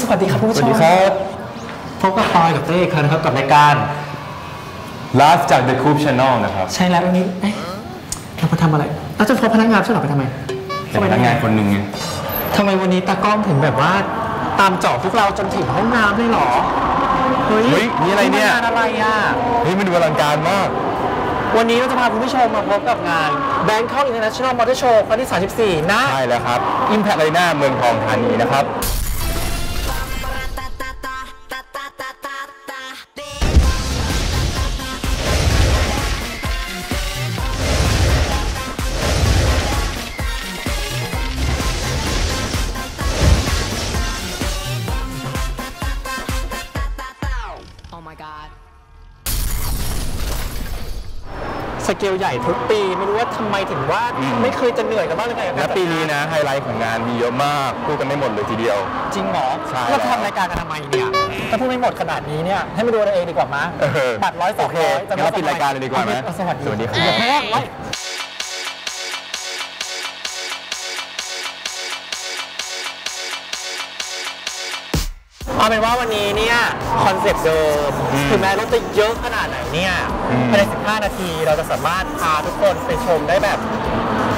สวัสดีครับคุณผู้สชวัสมดีครับ พบกับปอยกับเต้อีกครั้งนะครับกับรายการไลฟ์จาก The Coop Channel นะครับ ใช่แล้ววันนี้เอ๊ะเรามาทำอะไรเราจะพบพนักงานใช่หรอไปทำไมเป็นพนักงานคนหนึ่งไงทำไมวันนี้ตากล้องถึงแบบว่าตามเจาะพวกเราจนถึงห้องน้ำเลยเหรอ เฮ้ยเฮ้ยนี่อะไรเนี่ย งานอะไรอะ เฮ้ยมันดูอลังการมาก วันนี้เราจะพาคุณผู้ชมมาพบกับงาน Bangkok International Motor Show ครั้งที่ 34 นะ ใช่แล้วครับ Impact Arena เมืองทองธานีนะครับ ลใหญ่ทุกปี ไม่รู้ว่าทำไมถึงว่าอืมไม่เคยจะเหนื่อยกันบ้างเลยไงกับและการจัดปีนี้นะไฮไลท์ของงานมีเยอะมากพูดกันไม่หมดเลยทีเดียว จริงเหรอใช่เราทำรายการกันทำไมเนี่ยถ้าพูดไม่หมดขนาดนี้เนี่ยให้มาดูกันเองดีกว่ามั้ยเออบัตรร้อยสองโอเคร้อยงั้นเราปิดรายการเลยดีกว่าไหมสวัสดีสวัสดีครับอย่าแพ้ไว้ เอาเป็นว่าวันนี้เนี่ยคอนเซ็ปต์เดิมอืมถึงแม้รถจะเยอะขนาดไหนเนี่ยอืมภายใน 15 นาทีเราจะสามารถพาทุกคนไปชมได้แบบ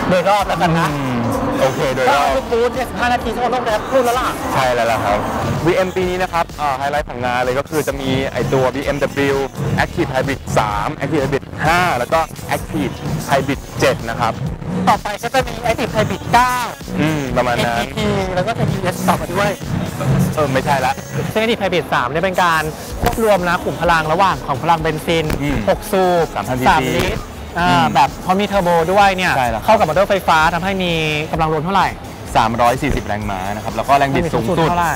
โดยรอบแล้วกันนะอืมโอเคโดยถ้ารอบทุกบูธเนี่ย15 นาทีทุกคนต้องได้พูดแล้วล่ะ ใช่แล้วล่ะครับ VM ปีนี้นะครับอ่าไฮไลท์ของงานเลยก็คือจะมีไอตัว BMW Active Hybrid 3 Active Hybrid 5 แล้วก็ Active Hybrid 7 นะครับ ต่อไปก็จะมี Active Hybrid 9 อืม ประมาณนั้น APP แล้วก็ TPS ต่อมาด้วย เออไม่ใช่ละซึ่ง Active Hybrid 3เนี่ยเป็นการควบรวมนะขุมพลังระหว่างของพลังเบนซิน อืม6 สูบ3,000 3 cc ลิตรอ่าอืมแบบพอมีเทอร์โบด้วยเนี่ย ใช่แล้วเข้ากับมอเตอร์ไฟฟ้าทำให้มีกำลังรวมเท่าไหร่ 340 แรงม้านะครับ แล้วก็แรงบิดสูงสุด เท่าไหร่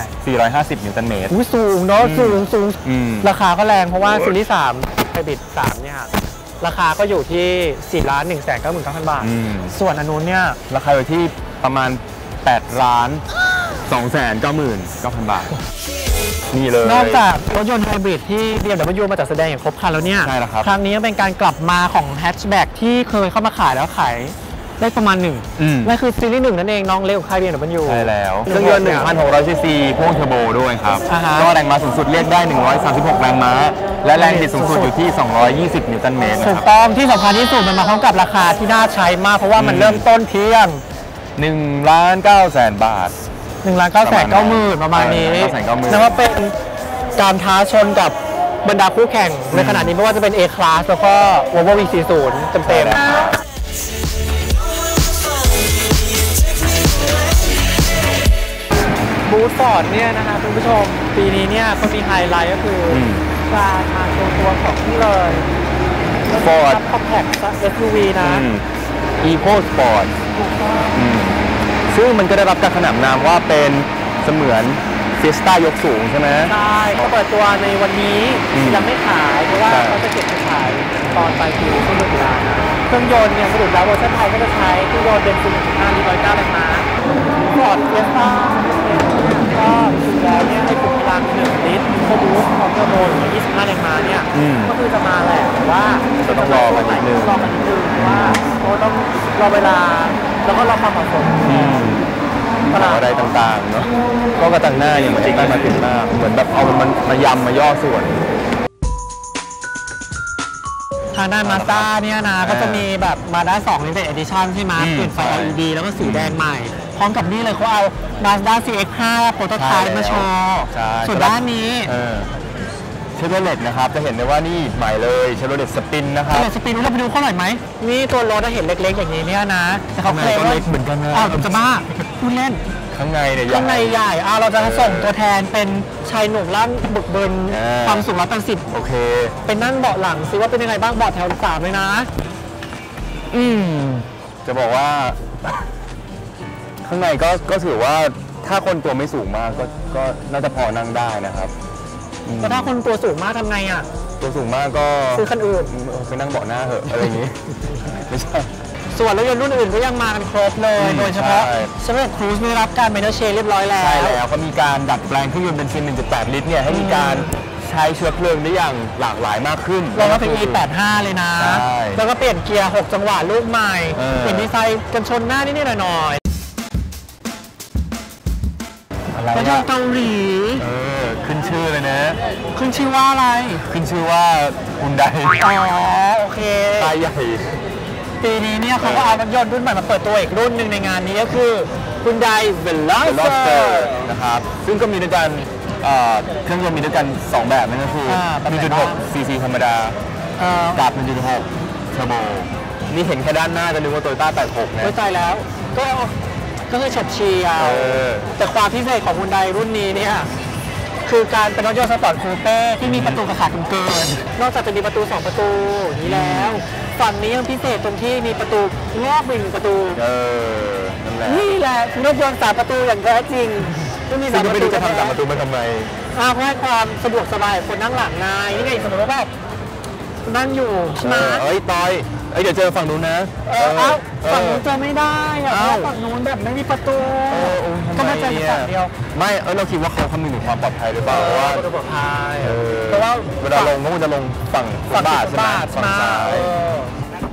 450 นิวตันเมตร อุ้ยสูงเนาะสูงสูง อืม ราคาก็แรงเพราะว่าซีรีส์3 Hybrid 3เนี่ยราคาก็อยู่ที่4ล้าน1 9 9 0 0 0 บาท อืม ส่วนอันนู้นเนี่ย ราคาอยู่ที่ประมาณ 8 ล้าน 2แสน9 9 0 0 0 บาท นี่เลย นอกจากรถยนต์ไฮบริดที่ BMW มาจัดแสดงอย่างครบครันแล้วเนี่ย ใช่แล้วครับ ครั้งนี้เป็นการกลับมาของแฮชแบ็กที่เคยเข้ามาขายแล้วขายได้ประมาณหนึ่งอืม นั่นคือซีรีส์หนึ่งนั่นเองน้องเล็กของค่าย BMW ใช่แล้วเครื่องยนต์1,600ซีซีพ่วงเทอร์โบด้วยครับ อ่าฮะ ก็แรงม้าสูงสุดเรียกได้ 136 แรงม้า และแรงบิดสูงสุดอยู่ที่ 220 นิวตันเมตรนะถูคกรับ ต้องที่สำคัญที่สุดมันมาพร้อมกับราคาที่น่าใช้มากเพราะว่ามันอืม เริ่มต้นเพียง 1ล้าน9แสนบาท 1ล้าน9แสน9หมื่นประมาณนี้เออ990,000นับว่าเป็นการท้าชนกับบรรดาคู่แข่ง ในขณะนี้ไม่ว่าจะเป็น A Class แล้วก็ Volvo V40 เต็มๆบูธฟอร์ดเนี่ยนะคะคุณผู้ชม ปีนี้เนี่ยเขามีไฮไลท์ก็คืออมการมาโชว์ตัวของที่เลย Ford คอมแพค SUV นะอืม Eco Sport อืม ซึ่งมันก็ได้รับการขนานนามว่าเป็นเสมือนฟิสต้ายกสูงใช่ไหม ใช่เขาเปิดตัวในวันนี้อืมยังไม่ขาย เพราะว่าใช่ เขาจะเก็บไปขายตอนปลายปีช่วงเดือนตุลานะเครื่องยนต์เนี่ยสรุปแล้วเวอร์ชันไทยก็จะใช้เครื่องยนต์เบนซิน1.5ลิตร109แรงม้าฟอร์ดเฟสต้า ก็กระจังหน้าอย่างเหมือนที่ตั้งมาติดหน้า เหมือนแบบเอามันมายำมาย่อส่วน ทางด้านมาสด้าเนี่ยนะ ก็จะมีแบบมาด้า2 Limited Edition ใช่ไหมอืมเปลี่ยนไฟ ใช่ LED แล้วก็สีแดงใหม่ พร้อมกับนี่เลยเขาเอา Mazda CX-5 โปรโตไทใช่ป์มาโชว์ใช่ส่วนด้านนี้เออเชฟโรเลตนะครับ จะเห็นได้ว่านี่ใหม่เลยเชฟโรเลตสปินนะครับ เดี๋ยวสปีดเราไปดูเขาหน่อยไหม นี่ตัวรถเราเห็นเล็กๆ อย่างนี้เนี่ยนะแต่เขาเคลมข้างในก็ว่าเล็กเหมือนกันนะ อ้าวจะบ้าพูดเล่น ข้างในเนี่ยใหญ่ข้างในใหญ่ อ่าเราจะส่งตัวแทนเป็นชายหนุ่มร่างบึกบึนเออความสูง180โอเค เป็นนั่งเบาะหลังซิว่าเป็นยังไงบ้างเบาะแถวสามเลยนะ อืม จะบอกว่า ข้างในก็ก็ถือว่าถ้าคนตัวไม่สูงมากก็ก็น่าจะพอนั่งได้นะครับอืมแต่ถ้าคนตัวสูงมากทำไงอะ ตัวสูงมากก็ซื้อคันอื่นเออไปนั่งเบาะหน้าเหอะอะไรอย่างงี้ไม่ใช่ ส่วนรถยนต์รุ่นอื่นก็ยังมากันครบเลยอืมโดยเฉพาะใช่เชฟเวอร์ครูซได้รับการเมนเทอร์เชนเรียบร้อยแล้ว ใช่แล้วเขามีการดัดแปลงเครื่องยนต์เบนซิน 1.8 ลิตรเนี่ยให้มีการใช้เชื้อเพลิงได้อย่างหลากหลายมากขึ้นลงมาเป็น E85 เลยนะใช่แล้วก็เปลี่ยนเกียร์ 6 จังหวะลูกใหม่เออเปลี่ยนดีไซน์กันชนหน้านิดๆหน่อยออะไรรถยนอะต์เกาหลีเออขึ้นชื่อเลยนะ ขึ้นชื่อว่าอะไร ขึ้นชื่อว่าฮุนไดอ๋อโอเคตายใหญ่ ปีนี้เนี่ยเขาก็เอารถยนต์รุ่นใหม่มาเปิดตัวอีกรุ่นหนึ่งในงานนี้ก็คือ Hyundai เ e l o s t e r Veloster นะครับ ซึ่งก็มีด้วยกันเอ่อเครื่องยนต์มีด้วยกัน 2 แบบนั่นก็คืออ่าแบบไหนบ้าง1.6 cc ธรรมดาเอ่อกับ 1.6 เทอร์โบ นี่เห็นแค่ด้านหน้าจะนึกว่าโตโยต้า86นะเข้าใจแล้ว ก็ก็คือฉับเชียเอวอแต่ความพิเศษของ Hyundai รุ่นนี้เนี่ย คือการเป็นรถยนต์สปอร์ตคูเป้ที่มีประตูกระขาดเกินๆนอกจากจะมีประตู 2 ประตูอย่างนี้แล้ว ฝั่งนี้ยังพิเศษตรงที่มีประตูงอกไปหนึ่งประตู เออ นั่นแหละ นี่แหละคือรถยนต์สามประตูอย่างแท้จริงไม่มีซึ่สางมก็ปไม่ระตูรู้จะทำสามประตูมาทำไมอ้าวเพื่อให้ความสะดวกสบายคนนั่งหลังไงนี่ไงสมมติว่าแบบนั่งอยู่ใช่ไหมเออเอ้ยตอย เอ้ยเดี๋ยวเจอฝั่งนู้นนะ เออเอ้าเออฝั่งนู้นเจอไม่ได้อะเพเอ้า ราะว่าฝั่งนู้นแบบไม่มีประตูเออโอ้ยทำไมก็มาเจอกันฝั่งเดียวไม่เออเราคิดว่าเขาคำนึงถึงความปลอดภัยหรือเปล่าเพราะว่า ประตูปลอดภัย เออเพราะว่า เวลาลงก็ควรจะลงฝั่งฟุฝั่ตงบาทฟุใช่ไหมตบาทฝั่งซ้ายเออ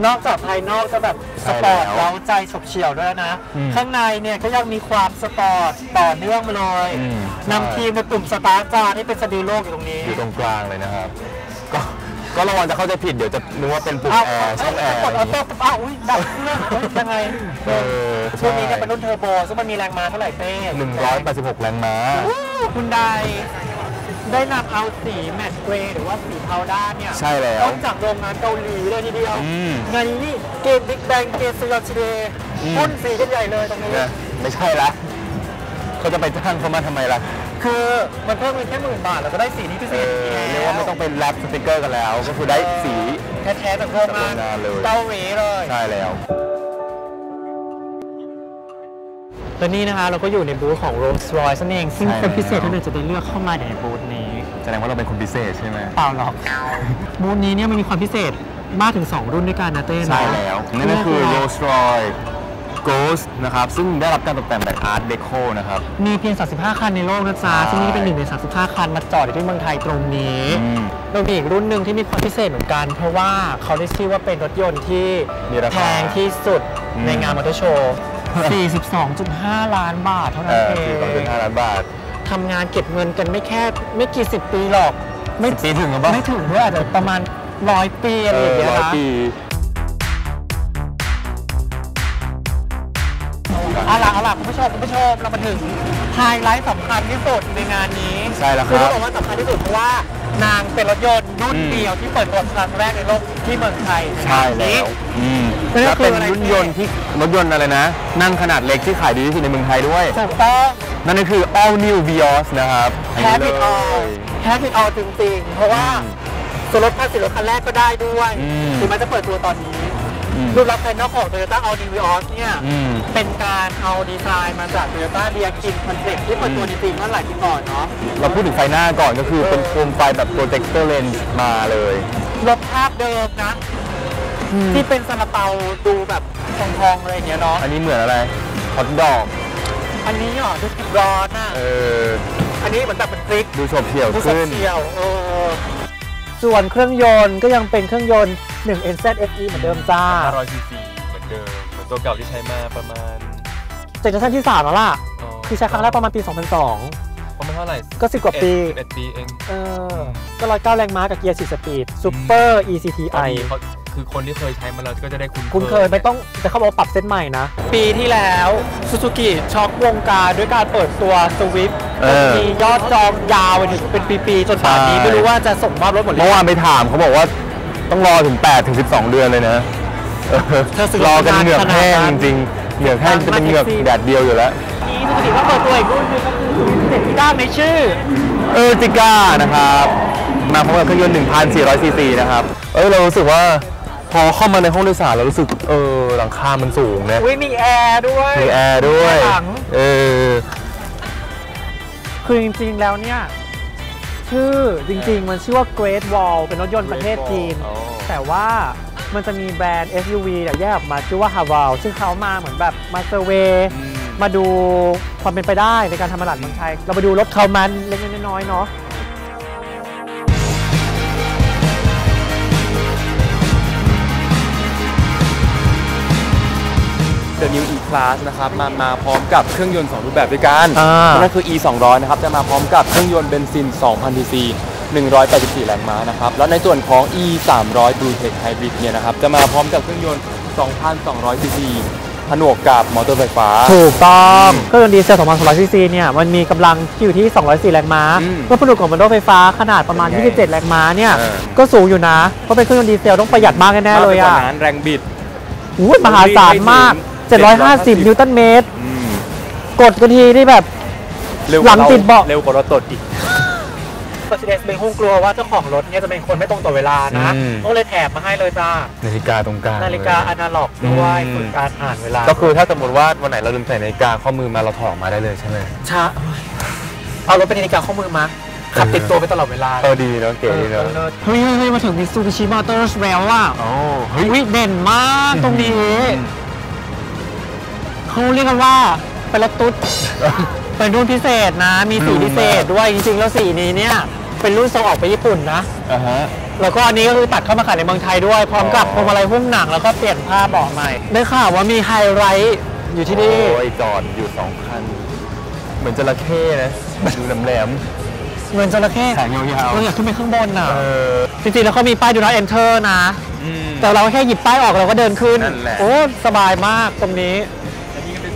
นอกจากภายนอกจะแบบสปอร์ตใช่แล้วเร้าใจฉกเฉี่ยวด้วยนะ อืมข้างในเนี่ยก็ยังมีความสปอร์ตต่อเนื่องมาเลยอืม นำทีมในปุ่มสตาร์ทจาที่เป็นสะดือโลกอยู่ตรงนี้ อยู่ตรงกลางเลยนะครับ ก็ก็ระวังจะเข้าใจผิดเดี๋ยวจะนึกว่าเป็นปุ่มอ้าวแอร์ช่องแอร์กดออโต้ปุ๊บอ้าวอุ้ยดับเครื่องเฮ้ยยังไงเออช่วงนี้เนี่ยเป็นรุ่นเทอร์โบซึ่งมันมีแรงม้าเท่าไหร่เป้หนึ่งร้อยแปดสิบหกแรงม้าคุณไดได้นำเอาสีแมตต์เกรย์หรือว่าสีเทาด้านเนี่ยใช่แล้วต้องจากโรงงานเกาหลีเลยทีเดียวอืมงานนี้นี่เกมบิ๊กแบงเกมซียอนชเดย์อืมพ่นสีกันใหญ่เลยตรงนี้เนี่ยไม่ใช่ละเขาจะไปจ้างเขามาทำไมล่ะ คือมันเพิ่มเงินแค่หมื่นบาทแล้วก็ได้สีนี้พิเศเอษอเรียกว่าไม่ต้องเป็นแรปสติกเกอร์กันแล้ว ก็คือได้สี แท้ๆจากโรงงานจากโรงงานเลย เกาหลีเลยใช่แล้วและนี่นะคะเราก็อยู่ในบูธของ Rolls Royce นั่นเอง ซึ่งใช่เป็นพิเศษแล้วที่เราจะได้เลือกเข้ามาในบูธนี้ แสดงว่าเราเป็นคนพิเศษใช่ไหมเปล่าหรอก บูธนี้เนี่ยมันมีความพิเศษมากถึง 2 รุ่นด้วยกันนะเต้นะ ใช่แล้วนั่นก็คือ Rolls Royce Ghost นะครับ ซึ่งได้รับการตกแต่งแบบ Art Deco นะครับ มีเพียง 35 คันในโลกนะจ๊ะใช่ซึ่งนี่เป็นหนึ่งใน 35 คันมาจอดอยู่ที่เมืองไทยตรงนี้อืมเรามีอีกรุ่นหนึ่งที่มีความพิเศษเหมือนกัน เพราะว่าเขาได้ชื่อว่าเป็นรถยนต์ที่มีราคาแพงที่สุดอืมในงานมอเตอร์โชว์ 42.5 ล้านบาทเท่าเอนั้นอเอคือต้องเป็นงห้าล้านบาททำงานเก็บเงินกันไม่แค่ไม่กี่สิบปีหรอก ไม่ปีถึงหรือเปล่าไม่ถึงด้วยอาจจะประมาณร้อยปีอะไรอย่างเงี้ยร้อยนะ ล่ะเอาล่ะคุณผู้ชมคุณผู้ชมเรามาถึงไฮไลท์สำคัญที่สุดในงานนี้ใช่แล้วคคือรัต้อบงบอกว่าสำคัญที่สุดเพราะว่านางเป็นรถยนต์รุ่นอืมเดียวที่เปิดตัวครั้งแรกในโลกที่เมืองไทยใช่แล้วอืมนั่นก็แล้วคืเป็นออะไร รุ่นยนต์ที่รถยนต์อะไรนะ นั่งขนาดเล็กที่ขายดีที่สุดในเมืองไทยด้วย ถูกต้อง นั่นก็คือ All New Vios นะครับแฮปปี้ออลแฮปปี้ออลจริงๆ เพราะว่าส่วนลดภาษีรถคันแรกก็ได้ด้วยอืม ถึงแม้จะเปิดตัวตอนนี้อืม รูปลักษณ์ภายนอกของ Toyota All New Vios เนี่ยอืมเป็นการเอาดีไซน์มาจาก Toyota d i a k i n Concept ที่เปิดตัวจริงๆเมื่อหลายปีก่อนเนาะเราพูดถึงไฟหน้าก่อนก็คือเป็นโคมไฟแบบ projector lens มาเลยลบภาพเดิมนะ ที่เป็นซาลาเปาดูแบบทองๆอะไรอย่างเงี้ยเนาะอันนี้เหมือนอะไรฮอตดอก อันนี้เหรอดูติดร้อนอะเอออันนี้เหมือนแบบเป็นฟลิกดูโฉบเฉี่ยวดูสดขึ้นเชียวเออ ส่วนเครื่องยนต์ก็ยังเป็นเครื่องยนต์1 NZ FE เหมือนเดิมจ้า500ซีซีเหมือนเดิม เหมือนตัวเก่าที่ใช้มาประมาณเจเนอเรชั่นที่3แล้วล่ะอ๋อคือใช้ครั้งแรกประมาณปี 2002ประมาณเท่าไหร่ ก็ 10 กว่าปี11ปีเอง เออ ก็ร้อยเก้าแรงม้ากับเกียร์4สปีดซูเปอร์พอ ECTI ดีเขา คือคนที่เคยใช้มาแล้วก็จะได้คุ้นคุณเคยไม่ต้องแต่เขาบอกว่าปรับเซตใหม่นะ ปีที่แล้วซูซูกิช็อกวงการด้วยการเปิดตัวสวิฟเออมียอดจองยาวไปถึงเป็นปีๆจนป่านนี้ใช่ไม่รู้ว่าจะส่งมอบรถหมดหรืเมื่ออยัวางนไปถามเขาบอกว่าต้องรอถึง8ถึง12 เดือนเลยนะเออเธอซื้อรอกันเหงือกขนาดแห้งนั้จนริงๆเหงือกแห้งจะเป็นเหงือกแดดเดียวอยู่แล้วนี้ซูซูกิก็เปิดตัวอีกรุ่นหนึงก็คือเจ็ดที่ด้านในชื่อเออจิก้านะครับมาพร้อมกับเครื่องยนต์1,400ซีซีนะครับ เออเรารู้สึกว่า พอเข้ามาในห้องโดยสารเรารู้สึกเออหลังคา มันสูงนะอุ้ยมีแอร์ด้วยมีแอร์ด้วยข้างหลังเออคือจริงๆแล้วเนี่ยชื่อจริงๆ มันชื่อว่า Great Wall เป็นรถยนต์ประเทศจีนอ๋อแต่ว่ามันจะมีแบรนด์ SUV เนี่ยแยกออกมาชื่อว่า h a v a l ซึ่งเขามาเหมือนแบบมาเซอร์เวย์อืมมาดูความเป็นไปได้ในการทำตลาดเมืองไทย เรามาดูรถเขามันเล็กๆน้อยๆเนาะ The New E-Class นะครับมามาพร้อมกับเครื่องยนต์ 2 รูปแบบด้วยกันอ่า นั่นคือ E 200นะครับจะมาพร้อมกับเครื่องยนต์เบนซิน 2,000 cc 184 แรงม้านะครับแล้วในส่วนของ E 300 Blue Tech Hybrid เนี่ยนะครับจะมาพร้อมกับเครื่องยนต์ 2,200 cc ผนวกกับมอเตอร์ไฟฟ้า ถูกต้องเครื่องยนต์ดีเซล2,200ซีซีเนี่ยมันมีกำลังที่อยู่ที่ 204 แรงม้าอืมเมื่อผนวกกับมอเตอร์ไฟฟ้าขนาดประมาณ27 แรงม้าเนี่ยเออ ก็สูงอยู่นะเพราะเป็นเครื่องยนต์ดีเซลต้องประหยัดมากแน่ๆเลยมากอะไปกว่านั้นแรงบิด อุ้ยมหาศาลมาก 750 นิวตันเมตร อืมกดกันทีนี่แบบ เร็วกหลัว่างเราติดเบาะ เร็วกว่าเราตดอีก Mercedes เบนคงกลัวว่าเจ้าของรถเนี่ยจะเป็นคนไม่ตรงต่อเวลานะอืม ก็เลยแถมมาให้เลยจ้า นาฬิกาตรงกลาง นาฬิกาอนาล็อกด้วยอืม ฝึกการอ่านเวลาก็คือถ้าสมมติว่าวันไหนเราลืมใส่นาฬิกาข้อมือมาเราถอดออกมาได้เลยใช่ไหมชาเอารถเป็นนาฬิกาข้อมือมาขับติดตัวไปตลอดเวลาเออดีเนาะเก๋ดีเนาะเฮ้ยเฮ้ยมาถึง Mitsubishi Motors แล้วอะโอ้เฮ้ยวิเด่นมากตรงนี้ เขาเรียกกันว่าเป็นรถตุ๊ด เป็นรุ่นพิเศษนะ มีสีพิเศษด้วยจริงๆ แล้วสีนี้เนี่ย เป็นรุ่นส่งออกไปญี่ปุ่นนะอ่าฮะแล้วก็อันนี้ก็คือตัดเข้ามาขายในเมืองไทยด้วย พร้อมกับอ๋อพวงมาลัยหุ้มหนังแล้วก็เปลี่ยนผ้าเบาะใหม่ ได้ข่าวว่ามีไฮไลท์อยู่ที่นี่ โอ้ยจอดอยู่สองคัน เหมือนจระเข้นะดูแหลมเงินจระเข้ๆแขนยาวเราอยากขึ้นไปข้างบนน่ะๆเออจริงๆแล้วเขามีป้าย do not enter นะอืมแต่เราแค่หยิบป้ายออกเราก็เดินขึ้นนั่นแหละโอ้ สบายมากตรงนี้และนี่ก็เป็น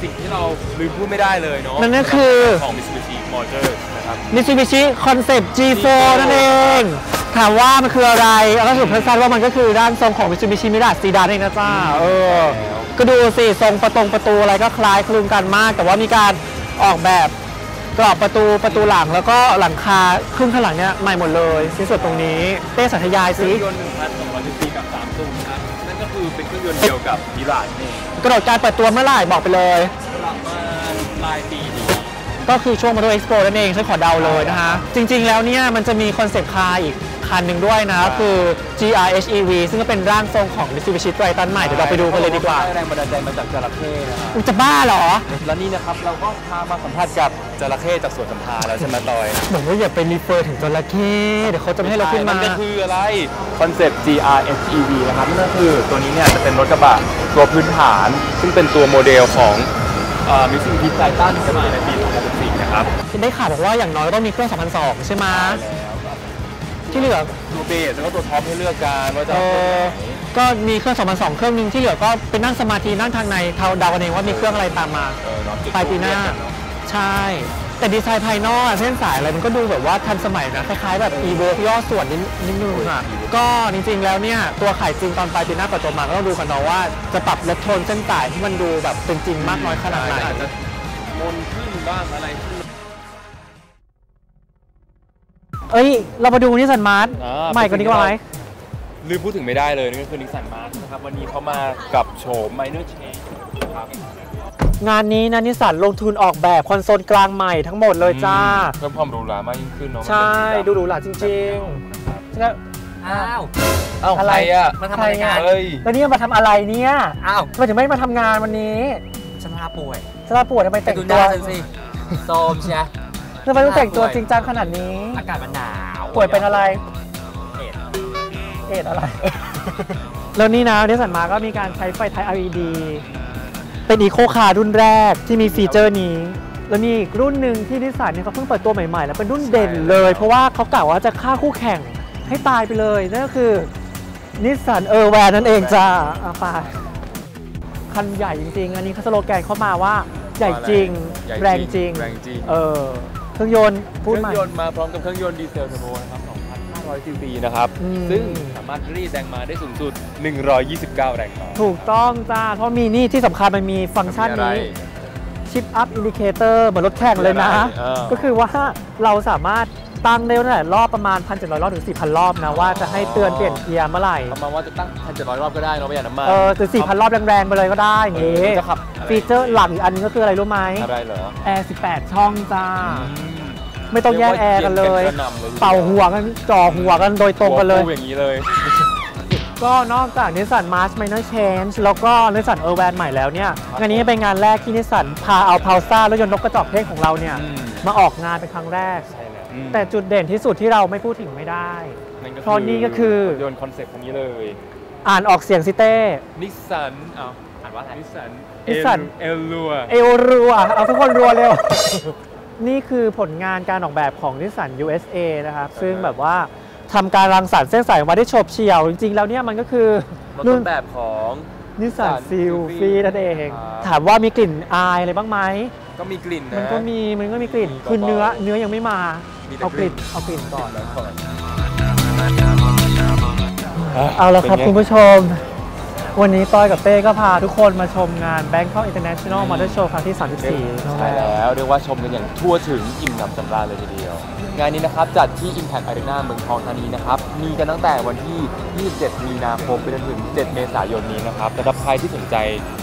สิ่งที่เราลืมพูดไม่ได้เลยเนาะนั่นก็คือ ของ Mitsubishi Motors นะครับ Mitsubishi Concept G4 นั่นเอง ถามว่ามันคืออะไรเอาก็สรุปสั้นๆว่ามันก็คือด้านทรงของ Mitsubishi Mirage ซีดานเองนะจ้าเออ ก็ดูสิ ทรงประตงประตูอะไรก็คล้ายคลึงกันมาก แต่ว่ามีการออกแบบกรอบประตูประตูหลังแล้วก็หลังคาครึ่งข้างหลังเนี่ยใหม่หมดเลยชิ้นส่วนตรงนี้เต้สัทยายเครื่สิองยนต์1,200 cc กับ3ตูนครับนั่นก็คือเป็นเครื่องยนต์เดียวกับมิลานนี่ กระโดดการเปิดตัวเมื่อไหร่บอกไปเลย ประมาณปลายปี ก็คือช่วง Motor Expo นั่นเองฉันขอเดาเลยนะคะ จริงๆแล้วเนี่ยมันจะมีคอนเซปต์คาร์อีกคันหนึ่งด้วยนะคือ GRHEV ซึ่งก็เป็นร่างทรงของ Mitsubishi Triton ใหม่เดี๋ยวเราไปดูกันเลยดีกว่าแรงบันดาลใจมาจากจระเข้นะครับอุยจะบ้าเหรอ แล้วนี่นะครับเราก็พามาสัมผัสกับจระเข้จากสวนสัมภาแล้วใช่ไหมตอยเหมือนว่าอย่าไปรีเฟอร์ถึงจระเข้เดี๋ยวเขาจะไม่ให้เราขึ้นมานก็คืออะไรคอนเซปต์ GRHEV นะครับนั่นก็คือตัวนี้เนี่ยจะเป็นรถกระบะตัวพื้นฐาน ซึ่งเป็นตัวโมเดลของมิสซิ่งพิทไททันที่มาในปี2014นะ ครับได้ข่าวบอกว่าอย่างน้อยก็ต้องมีเครื่อง2002ใช่ไหมที่เหลือตัวเบสแล้วก็ตัวท็อปให้เลือกกันว่าจะเอเอาตัวอไหน ก็มีเครื่อง2002เครื่องหนึงที่เหลือก็เป็นนั่งสมาธินั่งทางในเทาเดากันเองว่ามีเครื่องอะไรตามมา เออเนาะจุดปลายปีหน้า เรียกกัเอะใช่ แต่ดีไซน์ภายนอกอะเส้นสายอะไรมันก็ดูแบบว่าทันสมัยนะ คล้ายๆ แบบ e v o ย่อส่วนนิดนิดนึงอะ ก็จริงๆแล้วเนี่ย ตัวขายจริงตอนปลายปีหน้าเปิดตัวมาก็ต้องดูกันเนาะว่าจะปรับลดโทนเส้นสายที่มันดูแบบเป็นจริงมากน้อยขนาดไหน อาจจะมนขึ้นบ้างอะไรขึ้น เอ้ย เรามาดูนิสสันมาร์ทอ่า ใหม่กว่านี้ก็ไหมลืมพูดถึงไม่ได้เลยนั่นก็คือนิสสันมาร์นะครับวันนี้เขามากับโฉม minor change ครับ งานนี้นะนิสสันลงทุนออกแบบคอนโซลกลางใหม่ทั้งหมดเลยจ้าเพิ่มความหรูหรามากยิ่งขึ้นเนาะใช่ดูหรูหราจริงนะครับๆแล้วอ้าวเอ้าอะใคไรรอะมาทำอะไรกัน เฮ้ยแล้วนี่มาทำอะไรเนี่ยอ้าวทำไมถึงไม่มาทำงานวันนี้ฉันลาป่วยสลาปวดทำไมแต่แต่งดูหตัวน้าฉันสิโซมเชียทำไมต้องแต่งตัวจริงจังขนาดนี้ อากาศมันหนาวป่วยเป็นอะไรเอ็ดเอดอะไร แล้วนี่นะนิสสันมาก็มีการใช้ไฟไทย LED เป็นอีโคคาร์รุ่นแรกที่มีฟีเจอร์นี้ แล้วมีอีกรุ่นหนึ่งที่นิสสันเนี่ยเขาเพิ่งเปิดตัวใหม่ๆ แล้วเป็นรุ่นเด่นเลย เพราะว่าเขากล่าวว่าจะฆ่าคู่แข่งให้ตายไปเลย นั่นก็คือนิสสันเออร์แวนนั่นเองจ้าอาไปคันใหญ่จริงๆ อันนี้เขาสโลแกนเข้ามาว่า ใหญ่จริงใหญ่แรงจริงแรงจริง เออเค รื่องยนต์เคพูดรื่องใหม่ยนต์มาพร้อมกับเครื่องยนต์ดีเซลเทอร์โบนะครับ 2,500 cc นะครับ อืม ซึ่งสามารถรีดแรงม้าได้สูงสุด 129 แรงม้าถูกต้องจ้า เพราะมีนี่ที่สำคัญมันมีฟังก์ชันนี้ชิปอัพอินดิเคเตอร์เหมือนรถแข่งเลยนะเออ ก็คือว่าเราสามารถตั้งได้ตั้งแต่รอบประมาณ 1,700 รอบถึง 4,000 รอบนะ ว่าจะให้เตือนเปลี่ยนเกียร์เมื่อไหร่ ประมาณว่าจะตั้ง 1,700 รอบก็ได้เนาะประหยัดน้ำมัน เออคือ4,000 รอบแรงๆไปเลยก็ได้อย่างงี้จะขับอะไร ฟีเจอร์หลักอีกอันนึงก็คืออะไรรู้ไหมอะไรเหรอ แอร์ 18 ช่องจ้า ไม่ต้องแยกแอร์กันเลยรีกว่าย็นกระหน่ำเลย เป่าหัวกันจ่อหัวกันโดยตรงกันเลยหัวฟูอย่างนี้เลย ก็นอกจากนิสสันมาร์ช Minor Change แล้วก็นิสสันเออร์แวนใหม่แล้วเนี่ยงานนี้เป็นงานแรกที่นิสสันพาเอาพาวซ่ารถยนต์นกกระจอกเทศของเราเนี่ยอืมมาออกงานเป็นครั้งแรกใช่แล้วแต่จุดเด่นที่สุดที่เราไม่พูดถึงไม่ได้นั่นเพราะนี่ก็คือรถยนต์คอนเซ็ปต์คันนี้เลย อ่านออกเสียงซิเต้นิสสันอ้าวอ่านานว่าอะไรนิสสันนิสสันเอลลัวเอวรัวเอาทุกคนรัวเร็ว นี่คือผลงานการออกแบบของนิสสัน USA นะครับ ซึ่งแบบว่าทำการรังสรรค์เส้นสายออกมาได้โฉบเฉี่ยว จริงๆ แล้วเนี่ยมันก็คือรถรุ่ต้นนแบบของนิสสัน Nissan ซิล Sylphy ฟีนั่นเองครับถามว่ามีกลิ่นอายอะไรบ้างไหมก็มีกลิ่นนะมันก็มีมันก็มีกลิ่นคือเนื้อเนื้อยังไม่มามีแต่เอากลิ่นกลิ่นเอากลิ่นก่อนแล้วก่อนเอาละครับเป็นไงคุณผู้ชม วันนี้ต้อยกับเต้ก็พาทุกคนมาชมงาน Bangkok International Motor Show ครั้งที่ 34 ใช่แล้วเรียกว่าชมกันอย่างทั่วถึงอิ่มหนำสำราญเลยทีเดียว งานนี้นะครับจัดที่ Impact Arena เมืองทองธานีนะครับ มีกันตั้งแต่วันที่ 27 มีนาคมไปจนถึง 7 เมษายนนี้นะครับสำหรับใครที่สนใจ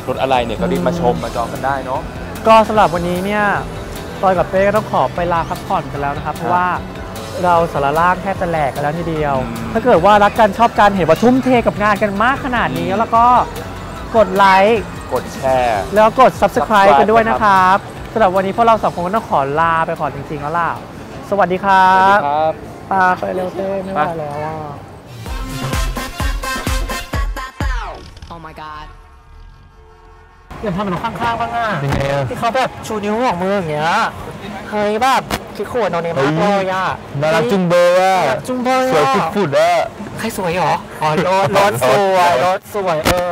รถอะไรเนี่ยก็รีบมาชมมาจองกันได้เนาะก็สำหรับวันนี้เนี่ยต้อยกับเต้ก็ต้องขอไปลาพักผ่อนกันแล้วนะครับเพราะว่า เราสารล่างแทบจะแหลกกันแล้วทีเดียวอืมถ้าเกิดว่ารักกันชอบกันเห็นว่าทุ่มเทกับงานกันมากขนาดนี้แล้วก็กดไลค์กดแชร์ แล้วกด subscribe Subscribe กันด้วยนะครับสำหรับวันนี้พวกเราสองคนก็ต้องขอลาไปก่อนจริงๆแล้วล่ะ สวัสดีครัสวัสดีบครับปาไปเร็วเต้ไม่ไหวไปแล้วอะ Oh my god. อย่าทำเหมือนข้างๆบ้างอะยังไงอะที่เขาแบบชูนิ้วของมืออย่างเงี้ยเฮ้ยแบบ คิดขวดเอาเนี่ยมากเลยอะน่ารักจุงเบอร์ว่าจุงเบยสวยอะฝุดๆอะใครสวยเหรออ๋อรถรถสวยรถสวยเออ